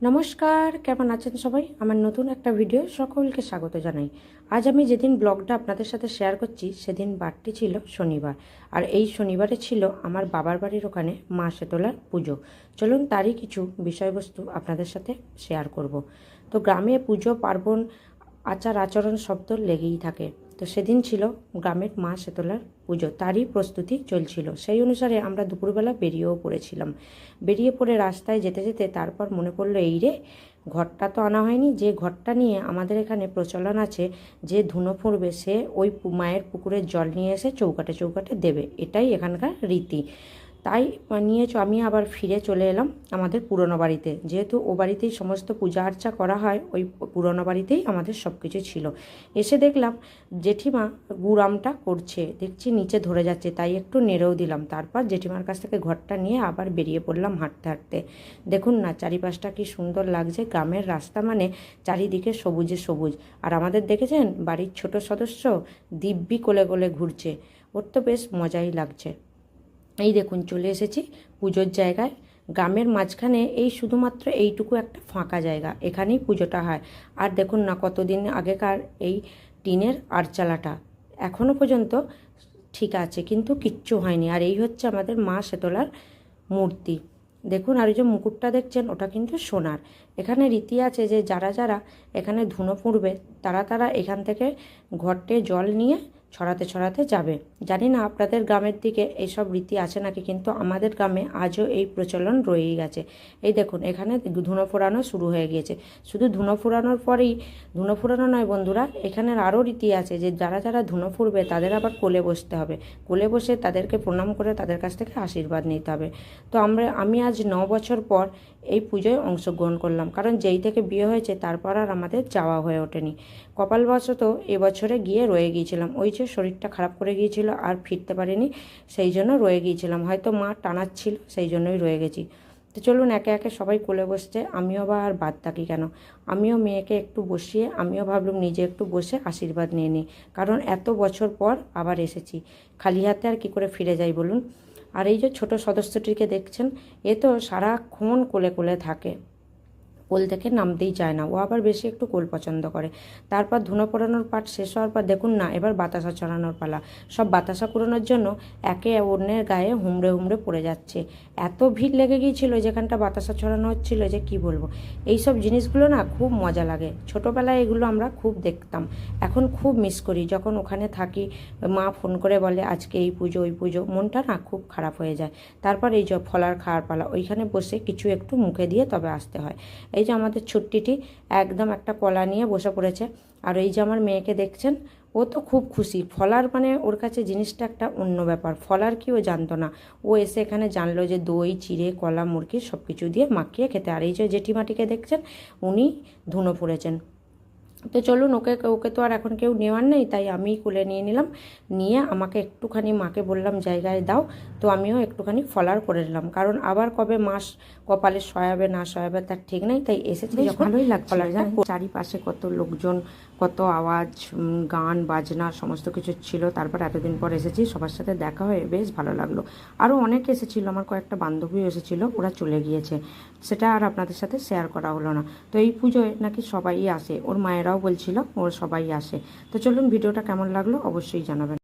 নমস্কার, কেমন আছেন সবাই? আমার নতুন একটা ভিডিও সকলকে স্বাগত জানাই। আজ আমি যেদিন ব্লগটা আপনাদের সাথে শেয়ার করছি, সেদিন বারটি ছিল শনিবার। আর এই শনিবারে ছিল আমার বাবার বাড়ির ওখানে মা শেতলার পুজো। চলুন তারই কিছু বিষয়বস্তু আপনাদের সাথে শেয়ার করব। তো গ্রামে পুজো, পার্বণ আচার আচরণ শব্দ লেগেই থাকে। তো সেদিন ছিল গ্রামের মা শেতলার পুজো, তারই প্রস্তুতি চলছিল। সেই অনুসারে আমরা দুপুরবেলা বেরিয়েও পড়েছিলাম। বেরিয়ে পড়ে রাস্তায় যেতে যেতে তারপর মনে পড়ল, এই রে, ঘরটা তো আনা হয়নি। যে ঘরটা নিয়ে আমাদের এখানে প্রচলন আছে, যে ধুনো ফুঁড়বে সে ওই মায়ের পুকুরের জল নিয়ে এসে চৌকাটে চৌকাটে দেবে। এটাই এখানকার রীতি। তাই নিয়ে আমি আবার ফিরে চলে এলাম আমাদের পুরনো বাড়িতে। যেহেতু ও বাড়িতেই সমস্ত পূজা আর্চা করা হয়, ওই পুরনো বাড়িতেই আমাদের সব কিছু ছিল। এসে দেখলাম জেঠিমা গুড়ামটা করছে। দেখছি নিচে ধরে যাচ্ছে, তাই একটু নেড়েও দিলাম। তারপর জেঠিমার কাছ থেকে ঘরটা নিয়ে আবার বেরিয়ে পড়লাম হাঁটতে হাঁটতে। দেখুন না, চারিপাশটা কি সুন্দর লাগছে। গ্রামের রাস্তা মানে চারিদিকে সবুজে সবুজ। আর আমাদের দেখেছেন, বাড়ির ছোট সদস্য দিব্যি কোলে কোলে ঘুরছে। ওর তো বেশ মজাই লাগছে। এই দেখুন, চলে এসেছি পুজোর জায়গায়। গ্রামের মাঝখানে এই শুধুমাত্র এইটুকু একটা ফাঁকা জায়গা, এখানেই পুজোটা হয়। আর দেখুন না কতদিন আগেকার এই টিনের আরচালাটা এখনও পর্যন্ত ঠিক আছে, কিন্তু কিচ্ছু হয়নি। আর এই হচ্ছে আমাদের মা শেতলার মূর্তি। দেখুন, আর ওই যে মুকুটটা দেখছেন, ওটা কিন্তু সোনার। এখানে রীতি আছে যে যারা যারা এখানে ধুনো পুড়বে, তারা তারা এখান থেকে ঘরটে জল নিয়ে ছড়াতে ছড়াতে যাবে। জানি না আপনাদের গ্রামের দিকে এইসব রীতি আছে নাকি, কিন্তু আমাদের গ্রামে আজও এই প্রচলন রয়েই গেছে। এই দেখুন, এখানে ধুনো ফোড়ানো শুরু হয়ে গিয়েছে। শুধু ধুনো ফোড়ানোর পরেই, ধুনো ফোড়ানো নয় বন্ধুরা এখানের আরও রীতি আছে যে যারা যারা ধুনো ফুড়বে তাদের আবার কোলে বসতে হবে। কোলে বসে তাদেরকে প্রণাম করে তাদের কাছ থেকে আশীর্বাদ নিতে হবে। তো আমরা, আমি আজ ন বছর পর এই পুজোয় অংশগ্রহণ করলাম। কারণ যেই থেকে বিয়ে হয়েছে, তারপর আর আমাদের যাওয়া হয়ে ওঠেনি। কপালবশত এবছরে গিয়ে রয়ে গিয়েছিলাম। ওই যে শরীরটা খারাপ করে গিয়েছিল, আর ফিরতে পারিনি, সেই জন্য রয়ে গিয়েছিলাম। হয়তো মা টানাচ্ছিল, সেই জন্যই রয়ে গেছি। তো চলুন, একে একে সবাই কোলে বসছে, আমিও বা আর বাদ থাকি কেন? আমিও মেয়েকে একটু বসিয়ে, আমিও ভাবলাম নিজে একটু বসে আশীর্বাদ নিয়ে নিই। কারণ এত বছর পর আবার এসেছি। খালি হাতে আর কি করে ফিরে যাই বলুন? আর এই যে ছোট সদস্যটিকে দেখছেন এ তো সারাক্ষণ কোলে কোলে থাকে। কোল থেকে নামতেই চায় না। ও আবার বেশি একটু কোল পছন্দ করে। তারপর ধুনো পোড়ানোর পাট শেষ হওয়ার পর দেখুন না, এবার বাতাসা ছড়ানোর পালা। সব বাতাসা কুড়ানোর জন্য একে অন্যের গায়ে হুমড়ে হুমড়ে পড়ে যাচ্ছে। এত ভিড় লেগে গিয়েছিল যেখানটা বাতাসা ছড়ানো হচ্ছিল যে কি বলব? এই সব জিনিসগুলো না খুব মজা লাগে। ছোটোবেলায় এগুলো আমরা খুব দেখতাম। এখন খুব মিস করি। যখন ওখানে থাকি, মা ফোন করে বলে, আজকে এই পুজো, ওই পুজো। মনটা না খুব খারাপ হয়ে যায়। তারপর এই যে ফলার খাওয়ার পালা, ওইখানে বসে কিছু একটু মুখে দিয়ে তবে আসতে হয়। এই যে আমাদের ছুট্টিটি একদম একটা কলা নিয়ে বসে পড়েছে। আর এই যে আমার মেয়েকে দেখছেন, ও তো খুব খুশি। ফলার মানে ওর কাছে জিনিসটা একটা অন্য ব্যাপার। ফলার কি ও জানতো না। ও এসে এখানে জানলো যে দই, চিড়ে, কলা, মুরগি সব কিছু দিয়ে মাখিয়ে খেতে। আর এই যে জেঠিমাটিকে দেখছেন, উনি ধুনো পড়েছেন তো চলুন ওকে ওকে তো আর এখন কেউ নেওয়ার নেই তাই আমিই কোলে নিয়ে নিলাম। নিয়ে আমাকে একটুখানি মাকে বললাম জায়গায় দাও। তো আমিও একটুখানি ফলার করে নিলাম। কারণ আবার কবে মাস কপালে সয়াবে না সয়াবে তার ঠিক নেই তাই এসেছে ভালোই ফলারটা জানেন? চারিপাশে কত লোকজন কত আওয়াজ গান বাজনা সমস্ত কিছু ছিল। তারপর এতদিন পর এসেছি সবার সাথে দেখা হয়ে বেশ ভালো লাগল। আরও অনেক এসেছিল আমার কয়েকটা বান্ধবীও এসেছিল ওরা চলে গিয়েছে। সেটা আর আপনাদের সাথে শেয়ার করা হলো না। তো এই পুজোয় নাকি সবাই আসে ওর মায়েরাও বলছিল ওর সবাই আসে। তো চলুন ভিডিওটা কেমন লাগল অবশ্যই জানাবেন।